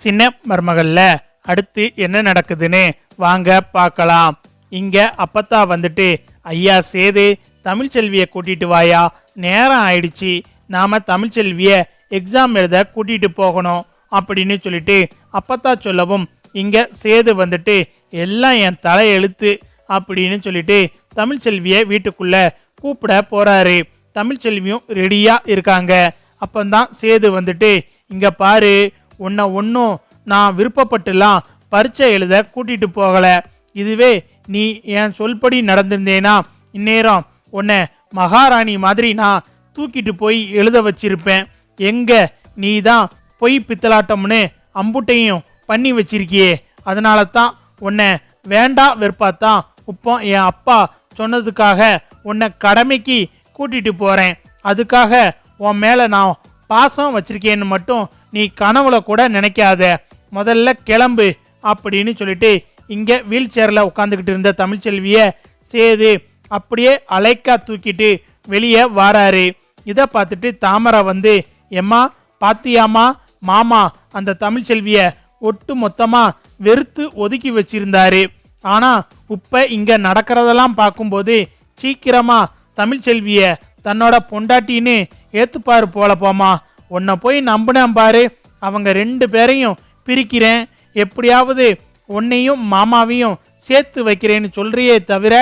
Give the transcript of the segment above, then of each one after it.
சின்ன மருமகள்ல அடுத்து என்ன நடக்குதுன்னு வாங்க பார்க்கலாம். இங்க அப்பத்தா வந்துட்டு ஐயா சேது தமிழ்ச்செல்வியை கூட்டிட்டு வாயா? நேரம் ஆயிடுச்சு. நாம தமிழ்ச்செல்வியை எக்ஸாம் எழுத கூட்டிட்டு போகணும். அப்படின்னு சொல்லிட்டு அப்பத்தா சொல்லவும் இங்க சேது வந்துட்டு எல்லாம் என் தலை எழுத்து அப்படின்னு சொல்லிட்டு தமிழ்ச்செல்வியை வீட்டுக்குள்ள கூப்பிட போறாரு. தமிழ்ச்செல்வியும் ரெடியா இருக்காங்க. அப்பந்தான் சேது வந்துட்டு இங்க பாரு உன்னை ஒன்றும் நான் விருப்பப்பட்டுலாம் பரீட்சை எழுத கூட்டிகிட்டு போகலை. இதுவே நீ என் சொல்படி நடந்திருந்தேனா? இந்நேரம் உன்னை மகாராணி மாதிரி நான் தூக்கிட்டு போய் எழுத வச்சிருப்பேன். எங்க நீ தான் பொய் பித்தலாட்டம்னு அம்புட்டையும் பண்ணி வச்சிருக்கியே. அதனால தான் உன்னை வேண்டா வெறுப்பாத்தான் இப்போ என் அப்பா சொன்னதுக்காக உன்னை கடமைக்கு கூட்டிட்டு போறேன். அதுக்காக உன் மேலே நான் பாசம் வச்சிருக்கேன்னு மட்டும் நீ கனவுல கூட நினைக்காத. முதல்ல கிளம்பு அப்படின்னு சொல்லிட்டு இங்கே வீல் சேரில் உட்காந்துக்கிட்டு இருந்த தமிழ்ச்செல்வியை சேது அப்படியே அலைக்கா தூக்கிட்டு வெளியே வாராரு. இதை பார்த்துட்டு தாமரை வந்து எம்மா பாத்தியாமா மாமா அந்த தமிழ்ச்செல்வியை ஒட்டு மொத்தமாக வெறுத்து ஒதுக்கி வச்சிருந்தாரு. ஆனால் இப்போ இங்கே நடக்கிறதெல்லாம் பார்க்கும்போது சீக்கிரமாக தமிழ்ச்செல்வியை தன்னோட பொண்டாட்டின்னு ஏற்றுப்பார் போல போமா உன்னை போய் நம்பினேன் பாரு. அவங்க ரெண்டு பேரையும் பிரிக்கிறேன். எப்படியாவது உன்னையும் மாமாவையும் சேர்த்து வைக்கிறேன்னு சொல்றியே தவிர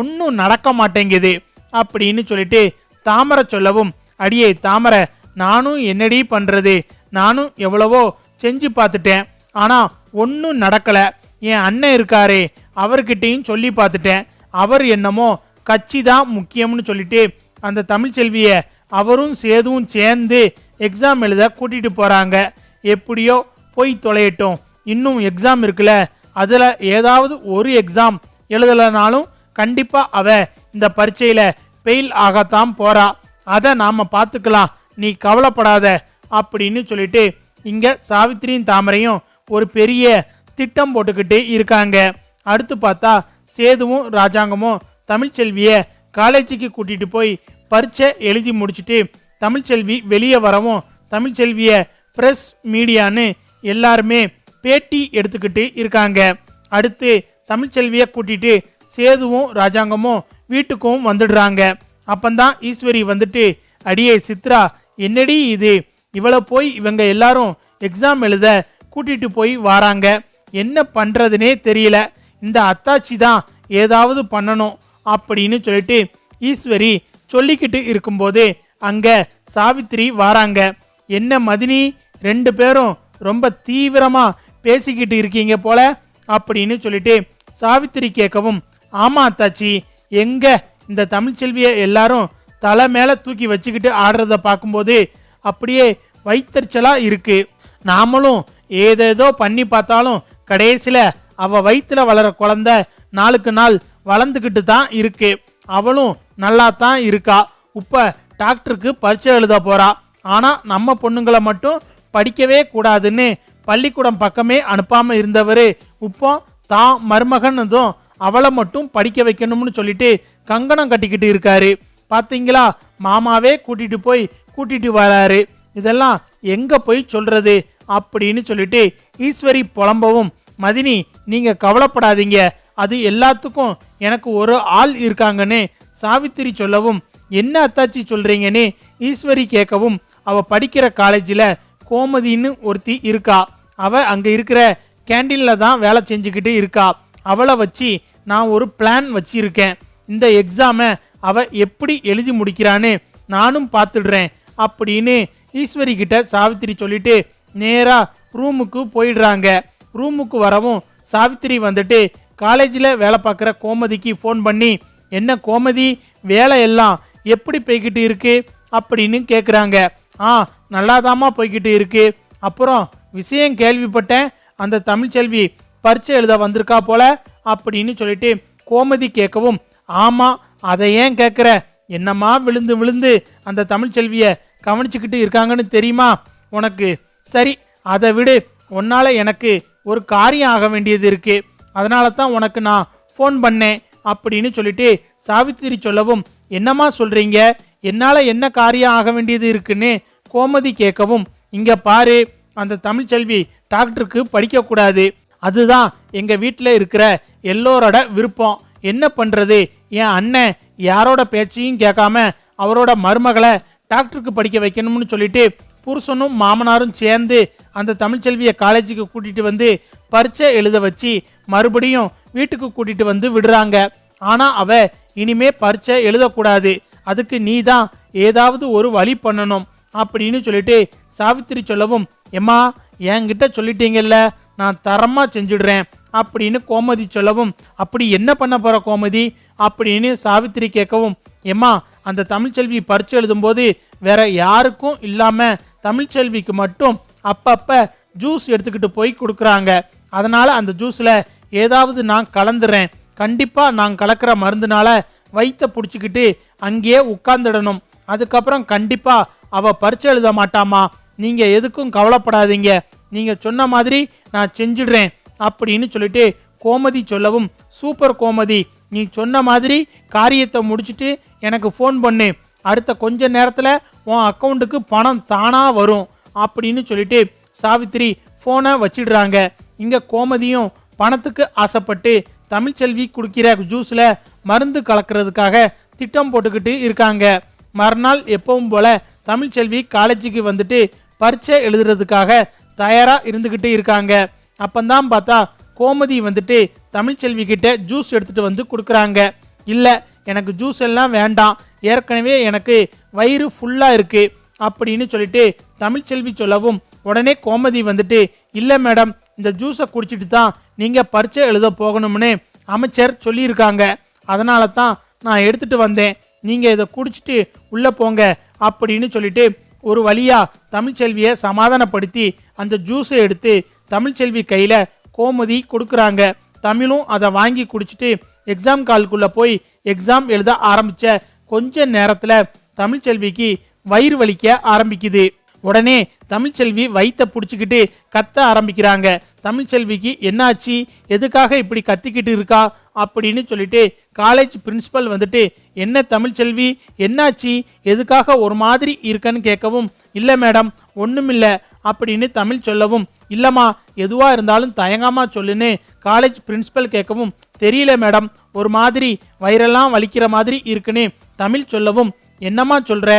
ஒன்றும் நடக்க மாட்டேங்குது. அப்படின்னு சொல்லிட்டு தாமரை சொல்லவும் அடியே தாமரை நானும் என்னடி பண்ணுறது நானும் எவ்வளவோ செஞ்சு பார்த்துட்டேன். ஆனால் ஒன்றும் நடக்கலை. என் அண்ணன் இருக்காரே அவர்கிட்டயும் சொல்லி பார்த்துட்டேன். அவர் என்னமோ கட்சி தான் முக்கியம்னு சொல்லிட்டு அந்த தமிழ்ச்செல்வியை அவரும் சேதுவும் சேர்ந்து எக்ஸாம் எழுத கூட்டிகிட்டு போகிறாங்க எப்படியோ போய் தொலையட்டும். இன்னும் எக்ஸாம் இருக்குல்ல. அதில் ஏதாவது ஒரு எக்ஸாம் எழுதலைனாலும் கண்டிப்பாக அவ இந்த பரீட்சையில் ஃபெயில் ஆகத்தான் போகிறா அதை நாம் பார்த்துக்கலாம். நீ கவலைப்படாத அப்படின்னு சொல்லிட்டு இங்கே சாவித்திரியும் தாமரையும் ஒரு பெரிய திட்டம் போட்டுக்கிட்டு இருக்காங்க. அடுத்து பார்த்தா சேதுவும் ராஜாங்கமும் தமிழ்ச்செல்வியை காலேஜுக்கு கூட்டிகிட்டு போய் பரீட்சை எழுதி முடிச்சுட்டு தமிழ்ச்செல்வி வெளியே வரவும் தமிழ்ச்செல்வியை ப்ரெஸ் மீடியான்னு எல்லாருமே பேட்டி எடுத்துக்கிட்டு இருக்காங்க. அடுத்து தமிழ்ச்செல்வியை கூட்டிட்டு சேதுவும் ராஜாங்கமும் வீட்டுக்கும் வந்துடுறாங்க. அப்பந்தான் ஈஸ்வரி வந்துட்டு அடியே சித்ரா என்னடி இது? இவளை போய் இவங்க எல்லாரும் எக்ஸாம் எழுத கூட்டிட்டு போய் வாராங்க. என்ன பண்ணுறதுனே தெரியல. இந்த அத்தாச்சி தான் ஏதாவது பண்ணணும் அப்படின்னு சொல்லிட்டு ஈஸ்வரி சொல்லிக்கிட்டு இருக்கும்போது அங்க சாவித்திரி வாராங்க. என்ன மதினி ரெண்டு பேரும் ரொம்ப தீவிரமா பேசிக்கிட்டு இருக்கீங்க போல அப்படின்னு சொல்லிட்டு சாவித்திரி கேட்கவும் ஆமா அத்தாச்சி எங்க இந்த தமிழ்ச்செல்வியை எல்லாரும் தலை மேலே தூக்கி வச்சுக்கிட்டு ஆடுறத பார்க்கும்போது அப்படியே வைத்தறிச்சலா இருக்கு. நாமளும் ஏதேதோ பண்ணி பார்த்தாலும் கடைசியில் அவ வயிற்றில் வளர குழந்த நாளுக்கு நாள் வளர்ந்துக்கிட்டு தான் இருக்கு. அவளும் நல்லா தான் இருக்கா. இப்போ டாக்டருக்கு பரீட்சை எழுத போறா. ஆனா நம்ம பொண்ணுங்களை மட்டும் படிக்கவே கூடாதுன்னு பள்ளிக்கூடம் பக்கமே அனுப்பாம இருந்தவர். இப்போ தான் மருமகன்னதும் அவளை மட்டும் படிக்க வைக்கணும்னு சொல்லிட்டு கங்கணம் கட்டிக்கிட்டு இருக்காரு. பாத்தீங்களா? மாமாவே கூட்டிட்டு போய் கூட்டிட்டு வராரு. இதெல்லாம் எங்க போய் சொல்றது அப்படின்னு சொல்லிட்டு ஈஸ்வரி புலம்பவும் மதினி நீங்க கவலைப்படாதீங்க. அது எல்லாத்துக்கும் எனக்கு ஒரு ஆள் இருக்காங்கன்னு சாவித்திரி சொல்லவும் என்ன அத்தாச்சி சொல்றீங்கன்னு? ஈஸ்வரி கேட்கவும் அவ படிக்கிற காலேஜில் கோமதின்னு ஒருத்தி இருக்கா. அவ அங்க இருக்கிற கேண்டீன்ல தான் வேலை செஞ்சுக்கிட்டு இருக்கா. அவளை வச்சு நான் ஒரு பிளான் வச்சிருக்கேன். இந்த எக்ஸாமை அவ எப்படி எழுதி முடிக்கிறான்னு நானும் பார்த்துடுறேன் அப்படின்னு ஈஸ்வரி கிட்ட சாவித்திரி சொல்லிட்டு நேரா ரூமுக்கு போயிடுறாங்க. ரூமுக்கு வரவும் சாவித்திரி வந்துட்டு காலேஜில் வேலை பார்க்குற கோமதிக்கு ஃபோன் பண்ணி என்ன கோமதி வேலை எல்லாம் எப்படி போய்கிட்டு இருக்கு அப்படின்னு கேட்குறாங்க ஆ நல்லாதாம்மா போய்கிட்டு இருக்கு. அப்புறம் விஷயம் கேள்விப்பட்டேன். அந்த தமிழ்ச்செல்வி பரிச்சை எழுத வந்திருக்கா போல அப்படின்னு சொல்லிட்டு கோமதி கேட்கவும் ஆமா அதை ஏன் கேட்குற என்னம்மா விழுந்து விழுந்து அந்த தமிழ்ச்செல்வியை கவனிச்சுக்கிட்டு இருக்காங்கன்னு தெரியுமா? உனக்கு. சரி அதை விடு. உன்னால் எனக்கு ஒரு காரியம் ஆக வேண்டியது இருக்கு. அதனால தான் உனக்கு நான் ஃபோன் பண்ணேன் அப்படின்னு சொல்லிட்டு சாவித்திரி சொல்லவும் என்னம்மா சொல்றீங்க? என்னால என்ன காரியம் ஆக வேண்டியது இருக்குன்னு கோமதி கேட்கவும் இங்க பாரு அந்த தமிழ்ச்செல்வி டாக்டருக்கு படிக்கக்கூடாது அதுதான் எங்க வீட்டில் இருக்கிற எல்லோரோட விருப்பம். என்ன பண்றது? என் அண்ணன் யாரோட பேச்சையும் கேட்காம அவரோட மருமகளை டாக்டருக்கு படிக்க வைக்கணும்னு சொல்லிட்டு புருஷனும் மாமனாரும் சேர்ந்து அந்த தமிழ்ச்செல்வியை காலேஜுக்கு கூட்டிட்டு வந்து பரீட்சை எழுத வச்சு மறுபடியும் வீட்டுக்கு கூட்டிட்டு வந்து விடுறாங்க. ஆனா அவ இனிமே பரீட்சை எழுதக்கூடாது. அதுக்கு நீ தான் ஏதாவது ஒரு வழி பண்ணணும் அப்படின்னு சொல்லிட்டு சாவித்திரி சொல்லவும் எம்மா என்கிட்ட சொல்லிட்டீங்கல்ல நான் தரமாக செஞ்சுடுறேன் அப்படின்னு கோமதி சொல்லவும் அப்படி என்ன பண்ண போற கோமதி? அப்படின்னு சாவித்திரி கேட்கவும் எம்மா அந்த தமிழ்ச்செல்வி பரீட்சை எழுதும்போது வேற யாருக்கும் இல்லாம தமிழ்ச்செல்விக்கு மட்டும் அப்பப்ப ஜூஸ் எடுத்துக்கிட்டு போய் கொடுக்குறாங்க. அதனால அந்த ஜூஸில் ஏதாவது நான் கலந்துறேன். கண்டிப்பாக நான் கலக்கிற மருந்துனால வயித்தை பிடிச்சிக்கிட்டு அங்கேயே உட்காந்துடணும் அதுக்கப்புறம் கண்டிப்பாக அவள் பரீட்சை எழுத மாட்டாமா? நீங்கள் எதுக்கும் கவலைப்படாதீங்க. நீங்கள் சொன்ன மாதிரி நான் செஞ்சிடுறேன் அப்படின்னு சொல்லிட்டு கோமதி சொல்லவும் சூப்பர் கோமதி நீ சொன்ன மாதிரி காரியத்தை முடிச்சுட்டு எனக்கு ஃபோன் பண்ணு. அடுத்த கொஞ்ச நேரத்தில் உன் அக்கௌண்ட்டுக்கு பணம் தானாக வரும் அப்படின்னு சொல்லிட்டு சாவித்திரி ஃபோனை வச்சிடுறாங்க. இங்கே கோமதியும் பணத்துக்கு ஆசைப்பட்டு தமிழ்ச்செல்வி குடிக்கிற ஜூஸில் மருந்து கலக்கிறதுக்காக திட்டம் போட்டுக்கிட்டு இருக்காங்க. மறுநாள் எப்பவும் போல தமிழ்ச்செல்வி காலேஜுக்கு வந்துட்டு பரீட்சை எழுதுறதுக்காக தயாராக இருந்துக்கிட்டு இருக்காங்க. அப்பந்தான் பார்த்தா கோமதி வந்துட்டு தமிழ்ச்செல்வி கிட்ட ஜூஸ் எடுத்துட்டு வந்து கொடுக்குறாங்க. இல்லை எனக்கு ஜூஸ் எல்லாம் வேண்டாம். ஏற்கனவே எனக்கு வயிறு ஃபுல்லாக இருக்குது அப்படின்னு சொல்லிட்டு தமிழ்ச்செல்வி சொல்லவும் உடனே கோமதி வந்துட்டு இல்லை மேடம் இந்த ஜூஸை குடிச்சிட்டு தான் நீங்கள் பரீட்சை எழுத போகணும்னு அமைச்சர் சொல்லியிருக்காங்க. அதனால தான் நான் எடுத்துகிட்டு வந்தேன். நீங்கள் இதை குடிச்சிட்டு உள்ளே போங்க அப்படின்னு சொல்லிட்டு ஒரு வழியாக தமிழ்ச்செல்வியை சமாதானப்படுத்தி அந்த ஜூஸை எடுத்து தமிழ்ச்செல்வி கையில் கோமதி கொடுக்குறாங்க. தமிழும் அதை வாங்கி குடிச்சிட்டு எக்ஸாம் கால்குள்ள போய் எக்ஸாம் எழுத ஆரம்பித்த கொஞ்ச நேரத்தில் தமிழ்ச்செல்விக்கு வயிறு வலிக்க ஆரம்பிக்குது. உடனே தமிழ்ச்செல்வி வைத்த பிடிச்சிக்கிட்டு கத்த ஆரம்பிக்கிறாங்க. தமிழ்ச்செல்விக்கு என்னாச்சு? எதுக்காக இப்படி கத்திக்கிட்டு இருக்கா? அப்படின்னு சொல்லிட்டு காலேஜ் பிரின்ஸிபல் வந்துட்டு என்ன தமிழ்ச்செல்வி என்னாச்சு? எதுக்காக ஒரு மாதிரி இருக்கன்னு கேட்கவும் இல்லை மேடம் ஒன்றுமில்ல அப்படின்னு தமிழ் சொல்லவும் இல்லைம்மா எதுவாக இருந்தாலும் தயங்காம சொல்லுன்னு காலேஜ் பிரின்ஸிபல் கேட்கவும் தெரியல மேடம் ஒரு மாதிரி வயிறெல்லாம் வலிக்கிற மாதிரி இருக்குன்னு தமிழ் சொல்லவும் என்னம்மா சொல்கிற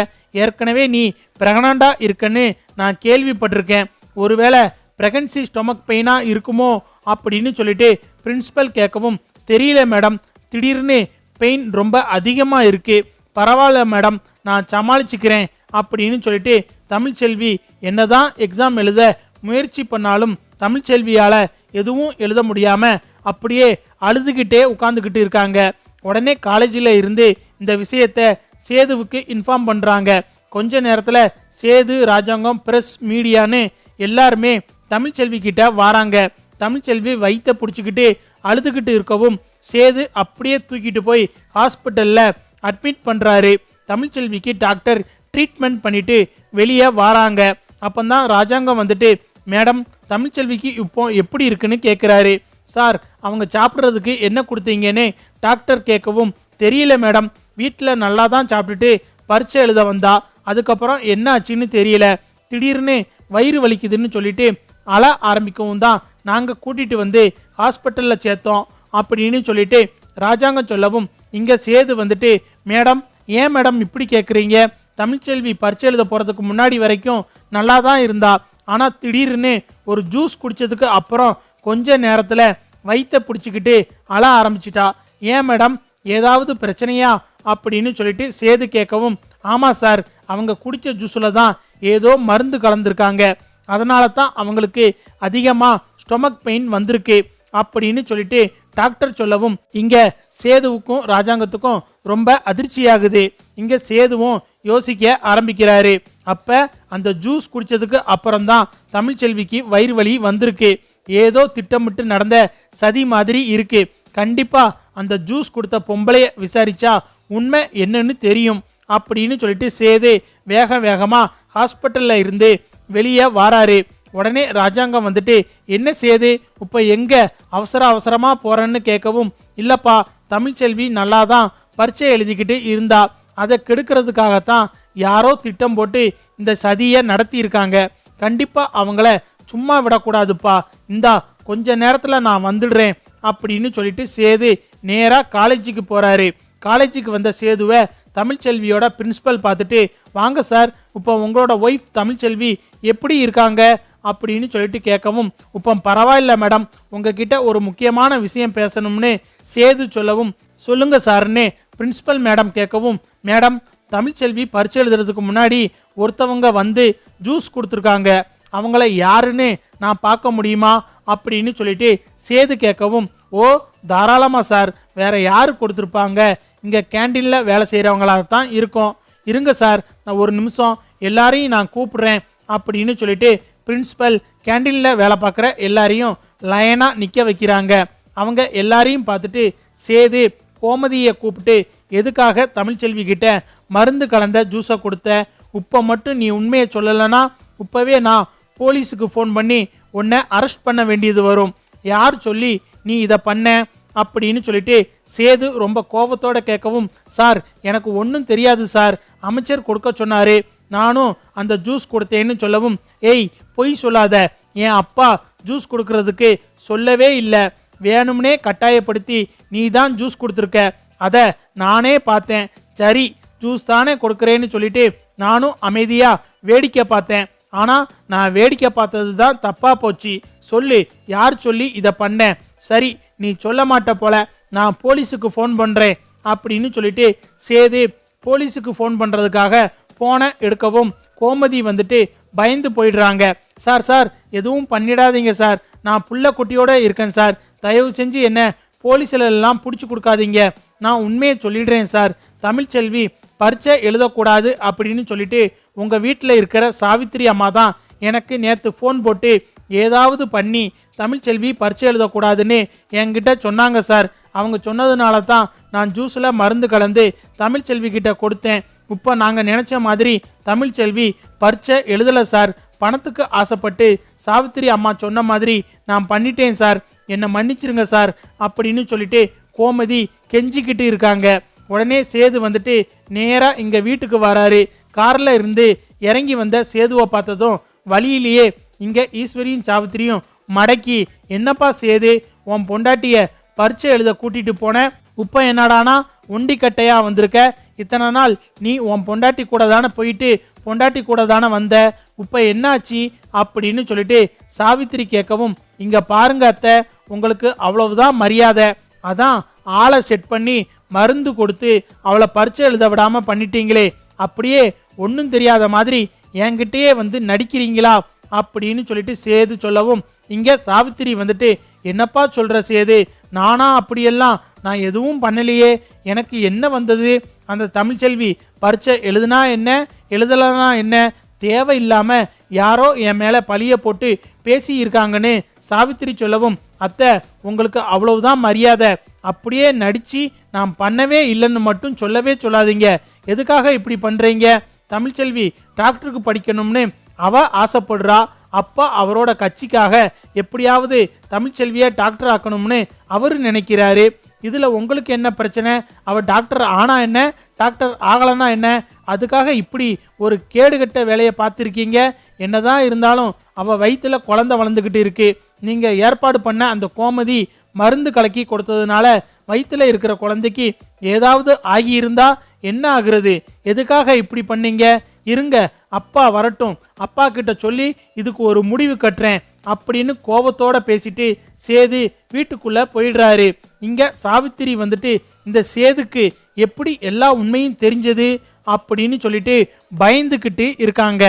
ஏற்கனவே நீ பிரெக்னண்டா இருக்கன்னு நான் கேள்விப்பட்டிருக்கேன். ஒருவேளை பிரெகன்சி ஸ்டொமக் பெயினாக இருக்குமோ அப்படின்னு சொல்லிட்டு பிரின்ஸிபல் கேட்கவும் தெரியல மேடம் திடீர்னு பெயின் ரொம்ப அதிகமாக இருக்குது பரவாயில்ல மேடம் நான் சமாளிச்சுக்கிறேன். அப்படின்னு சொல்லிட்டு தமிழ்ச்செல்வி என்னதான் எக்ஸாம் எழுத முயற்சி பண்ணாலும் தமிழ்ச்செல்வியால் எதுவும் எழுத முடியாமல் அப்படியே அழுதுகிட்டே உட்காந்துக்கிட்டு இருக்காங்க. உடனே காலேஜில் இருந்து இந்த விஷயத்த சேதுவுக்கு இன்ஃபார்ம் பண்ணுறாங்க கொஞ்ச நேரத்தில் சேது ராஜாங்கம் பிரஸ் மீடியான்னு எல்லாருமே தமிழ்ச்செல்வி கிட்ட வாராங்க. தமிழ்ச்செல்வி வயிற்ற பிடிச்சிக்கிட்டு அழுதுகிட்டு இருக்கவும் சேது அப்படியே தூக்கிட்டு போய் ஹாஸ்பிட்டலில் அட்மிட் பண்ணுறாரு தமிழ்ச்செல்விக்கு டாக்டர் ட்ரீட்மெண்ட் பண்ணிட்டு வெளியே வாராங்க. அப்பந்தான் ராஜாங்கம் வந்துட்டு மேடம் தமிழ்ச்செல்விக்கு இப்போ எப்படி இருக்குன்னு கேட்குறாரு சார் அவங்க சாப்பிட்றதுக்கு என்ன கொடுத்தீங்கன்னு டாக்டர் கேட்கவும் தெரியல மேடம் வீட்டில் நல்லா தான் சாப்பிட்டுட்டு பரீட்சை எழுத வந்தா அதுக்கப்புறம் என்ன ஆச்சுன்னு தெரியல. திடீர்னு வயிறு வலிக்குதுன்னு சொல்லிட்டு அழ ஆரம்பிக்கவும் தான் நாங்கள் கூட்டிகிட்டு வந்து ஹாஸ்பிட்டலில் சேர்த்தோம் அப்படின்னு சொல்லிட்டு ராஜாங்கம் சொல்லவும் இங்கே சேது வந்துட்டு மேடம் ஏன் மேடம் இப்படி கேட்குறீங்க தமிழ்ச்செல்வி பரீட்சை எழுத போகிறதுக்கு முன்னாடி வரைக்கும் நல்லா தான் இருந்தா. ஆனால் திடீர்னு ஒரு ஜூஸ் குடித்ததுக்கு அப்புறம் கொஞ்ச நேரத்தில் வயிற்ற பிடிச்சிக்கிட்டு அழ ஆரம்பிச்சிட்டா. ஏன் மேடம் ஏதாவது பிரச்சனையா? அப்படின்னு சொல்லிட்டு சேது கேட்கவும் ஆமாம் சார் அவங்க குடித்த ஜூஸில் தான் ஏதோ மருந்து கலந்துருக்காங்க. அதனால தான் அவங்களுக்கு அதிகமாக ஸ்டொமக் பெயின் வந்திருக்கு. அப்படின்னு சொல்லிட்டு டாக்டர் சொல்லவும் இங்கே சேதுவுக்கும் ராஜாங்கத்துக்கும் ரொம்ப அதிர்ச்சியாகுது. இங்கே சேதுவும் யோசிக்க ஆரம்பிக்கிறாரு. அப்போ அந்த ஜூஸ் குடித்ததுக்கு அப்புறம்தான் தமிழ்ச்செல்விக்கு வயிறு வலி வந்திருக்கு. ஏதோ திட்டமிட்டு நடந்த சதி மாதிரி இருக்கு. கண்டிப்பாக அந்த ஜூஸ் கொடுத்த பொம்பளைய விசாரிச்சா உண்மை என்னன்னு தெரியும் அப்படின்னு சொல்லிட்டு சேது வேக வேகமாக ஹாஸ்பிட்டலில் இருந்து வெளியே வாராரு. உடனே ராஜாங்கம் வந்துட்டு என்ன சேது இப்போ எங்கே? அவசர அவசரமாக போகிறேன்னு கேட்கவும் இல்லைப்பா தமிழ்ச்செல்வி நல்லா தான் பரீட்சை எழுதிக்கிட்டு இருந்தா. அதை கெடுக்கிறதுக்காகத்தான் யாரோ திட்டம் போட்டு இந்த சதியை நடத்தியிருக்காங்க. கண்டிப்பாக அவங்கள சும்மா விடக்கூடாதுப்பா. இந்தா கொஞ்ச நேரத்தில் நான் வந்துடுறேன். அப்படின்னு சொல்லிட்டு சேது நேராக காலேஜுக்கு போகிறாரு காலேஜுக்கு வந்த சேதுவை தமிழ்ச்செல்வியோட பிரின்ஸிபல் பார்த்துட்டு வாங்க சார் இப்போ உங்களோட ஒய்ஃப் தமிழ்ச்செல்வி எப்படி இருக்காங்க? அப்படின்னு சொல்லிட்டு கேட்கவும் இப்போ பரவாயில்ல மேடம் உங்ககிட்ட ஒரு முக்கியமான விஷயம் பேசணும்னு சேது சொல்லவும் சொல்லுங்க சார்னு பிரின்ஸிபல் மேடம் கேட்கவும் மேடம் தமிழ்ச்செல்வி பரிச்சை எழுதுறதுக்கு முன்னாடி ஒருத்தவங்க வந்து ஜூஸ் கொடுத்துருக்காங்க. அவங்கள யாருன்னு நான் பார்க்க முடியுமா? அப்படின்னு சொல்லிட்டு சேது கேட்கவும் ஓ தாராளமாக சார் வேற யார் கொடுத்துருப்பாங்க? இங்கே கேண்டீனில் வேலை செய்கிறவங்களாக தான் இருக்கும். இருங்க சார் நான் ஒரு நிமிஷம் எல்லாரையும் நான் கூப்பிட்றேன் அப்படின்னு சொல்லிட்டு பிரின்ஸிபல் கேண்டீனில் வேலை பார்க்குற எல்லாரையும் லைனாக நிற்க வைக்கிறாங்க. அவங்க எல்லாரையும் பார்த்துட்டு சேது கோமதியை கூப்பிட்டு எதுக்காக தமிழ்ச்செல்வி கிட்ட மருந்து கலந்த ஜூஸை கொடுத்த? இப்போ மட்டும் நீ உண்மையை சொல்லலைன்னா இப்போவே நான் போலீஸுக்கு ஃபோன் பண்ணி உன்னை அரெஸ்ட் பண்ண வேண்டியது வரும். யார் சொல்லி நீ இதை பண்ண? அப்படின்னு சொல்லிட்டு சேது ரொம்ப கோபத்தோட கேட்கவும் சார் எனக்கு ஒன்றும் தெரியாது சார். அமைச்சர் கொடுக்க சொன்னாரு. நானும் அந்த ஜூஸ் கொடுத்தேன்னு சொல்லவும் ஏய் பொய் சொல்லாத. என் அப்பா ஜூஸ் கொடுக்கறதுக்கு சொல்லவே இல்லை. வேணும்னே கட்டாயப்படுத்தி நீ தான் ஜூஸ் கொடுத்துருக்க. அதை நானே பார்த்தேன். சரி ஜூஸ் தானே கொடுக்குறேன்னு சொல்லிட்டு நானும் அமைதியாக வேடிக்கை பார்த்தேன். ஆனால் நான் வேடிக்கை பார்த்தது தான் தப்பாக போச்சு. சொல்லு யார் சொல்லி இதை பண்ணேன் சரி நீ சொல்ல மாட்ட போல. நான் போலீஸுக்கு ஃபோன் பண்ணுறேன் அப்படின்னு சொல்லிட்டு சேது போலீஸுக்கு ஃபோன் பண்ணுறதுக்காக ஃபோனை எடுக்கவும் கோமதி வந்துட்டு பயந்து போயிடுறாங்க. சார் சார் எதுவும் பண்ணிடாதீங்க சார். நான் புள்ள குட்டியோடு இருக்கேன் சார். தயவு செஞ்சு என்ன போலீஸிலெல்லாம் பிடிச்சி கொடுக்காதீங்க. நான் உண்மையை சொல்லிடுறேன் சார். தமிழ்ச்செல்வி பரீட்சை எழுதக்கூடாது அப்படின்னு சொல்லிட்டு உங்கள் வீட்டில் இருக்கிற சாவித்திரி அம்மா தான் எனக்கு நேற்று ஃபோன் போட்டு ஏதாவது பண்ணி தமிழ்ச்செல்வி பரீட்சை எழுதக்கூடாதுன்னு என்கிட்ட சொன்னாங்க சார். அவங்க சொன்னதுனால தான் நான் ஜூஸில் மருந்து கலந்து தமிழ்ச்செல்வி கிட்ட கொடுத்தேன். இப்போ நாங்கள் நினச்ச மாதிரி தமிழ்ச்செல்வி பரிச்சை எழுதலை சார். பணத்துக்கு ஆசைப்பட்டு சாவித்திரி அம்மா சொன்ன மாதிரி நான் பண்ணிட்டேன் சார். என்னை மன்னிச்சிருங்க சார் அப்படின்னு சொல்லிட்டு கோமதி கெஞ்சிக்கிட்டு இருக்காங்க. உடனே சேது வந்துட்டு நேராக இங்கே வீட்டுக்கு வராரு. காரில் இருந்து இறங்கி வந்த சேதுவை பார்த்ததும் வழியிலேயே இங்கே ஈஸ்வரியும் சாவித்திரியும் மடக்கி என்னப்பா சேது உன் பொண்டாட்டிய பரீட்சை எழுத கூட்டிட்டு போனேன். உப்ப என்னடானா ஒண்டி கட்டையா வந்திருக்க. இத்தனை நாள் நீ உன் பொண்டாட்டி கூட தானே போயிட்டு பொண்டாட்டி கூட தானே வந்த. இப்போ என்னாச்சு? அப்படின்னு சொல்லிட்டு சாவித்திரி கேட்கவும் இங்க பாருங்க அத்தை உங்களுக்கு அவ்வளவுதான் மரியாதை. அதான் ஆளை செட் பண்ணி மருந்து கொடுத்து அவளை பரீட்சை எழுத விடாம பண்ணிட்டீங்களே. அப்படியே ஒன்றும் தெரியாத மாதிரி என்கிட்டயே வந்து நடிக்கிறீங்களா? அப்படின்னு சொல்லிட்டு சேது சொல்லவும் இங்கே சாவித்திரி வந்துட்டு என்னப்பா சொல்கிற சேது? நானா அப்படியெல்லாம் நான் எதுவும் பண்ணலையே. எனக்கு என்ன வந்தது? அந்த தமிழ்ச்செல்வி பரீட்சை எழுதுனா என்ன? எழுதலனா என்ன? தேவையில்லாமல் யாரோ என் மேலே பழிய போட்டு பேசி இருக்காங்கன்னு சாவித்திரி சொல்லவும் அத்தை உங்களுக்கு அவ்வளவுதான் மரியாதை. அப்படியே நடித்து நான் பண்ணவே இல்லைன்னு மட்டும் சொல்லவே சொல்லாதீங்க. எதுக்காக இப்படி பண்ணுறீங்க தமிழ்ச்செல்வி டாக்டருக்கு படிக்கணும்னு அவ ஆசைப்படுறா. அப்பா அவரோட கட்சிக்காக எப்படியாவது தமிழ்ச்செல்வியை டாக்டர் ஆக்கணும்னு அவர் நினைக்கிறாரு. இதில் உங்களுக்கு என்ன பிரச்சனை? அவர் டாக்டர் ஆனா என்ன? டாக்டர் ஆகலைன்னா என்ன? அதுக்காக இப்படி ஒரு கேடுகட்ட வேலையை பார்த்துருக்கீங்க. என்னதான் இருந்தாலும் அவள் வயிற்றுல குழந்தை வளர்ந்துக்கிட்டு இருக்கு. நீங்கள் ஏற்பாடு பண்ண அந்த கோமதி மருந்து கலக்கி கொடுத்ததுனால வயிற்றுல இருக்கிற குழந்தைக்கு ஏதாவது ஆகியிருந்தா என்ன ஆகுறது? எதுக்காக இப்படி பண்ணீங்க? இருங்க அப்பா வரட்டும். அப்பா கிட்ட சொல்லி இதுக்கு ஒரு முடிவு கட்டுறேன் அப்படின்னு கோபத்தோட பேசிட்டு சேது வீட்டுக்குள்ள போயிடுறாரு. இங்க சாவித்திரி வந்துட்டு இந்த சேதுக்கு எப்படி எல்லா உண்மையும் தெரிஞ்சது? அப்படின்னு சொல்லிட்டு பயந்துக்கிட்டு இருக்காங்க.